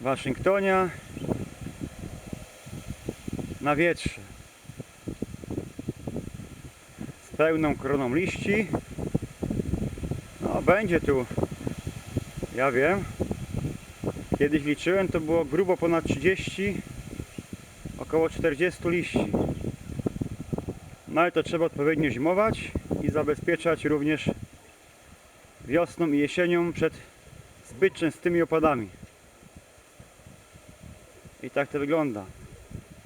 Waszyngtonia na wietrze. Z pełną kroną liści. No będzie tu ja wiem. Kiedyś liczyłem to było grubo ponad 30 około 40 liści. No ale to trzeba odpowiednio zimować i zabezpieczać również wiosną i jesienią przed zbyt częstymi opadami. I tak to wygląda.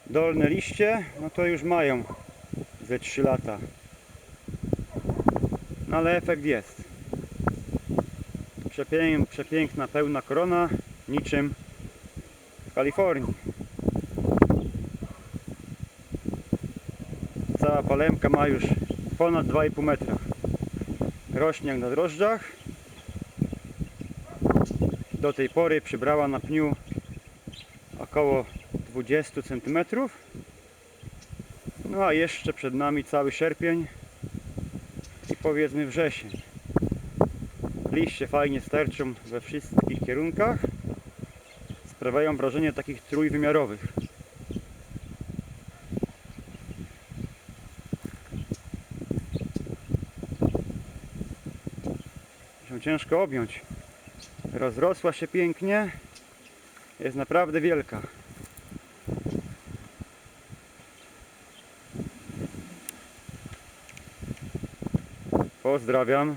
Dolne liście, no to już mają ze 3 lata. No ale efekt jest. Przepięk, przepiękna, pełna korona, niczym w Kalifornii. Cała palemka ma już ponad 2,5 metra. Rośnie jak na drożdżach. Do tej pory przybrała na pniu około 20 cm. No a jeszcze przed nami cały sierpień i powiedzmy wrzesień. Liście fajnie sterczą we wszystkich kierunkach. Sprawiają wrażenie takich trójwymiarowych. Ciężko objąć. Rozrosła się pięknie. Jest naprawdę wielka. Pozdrawiam.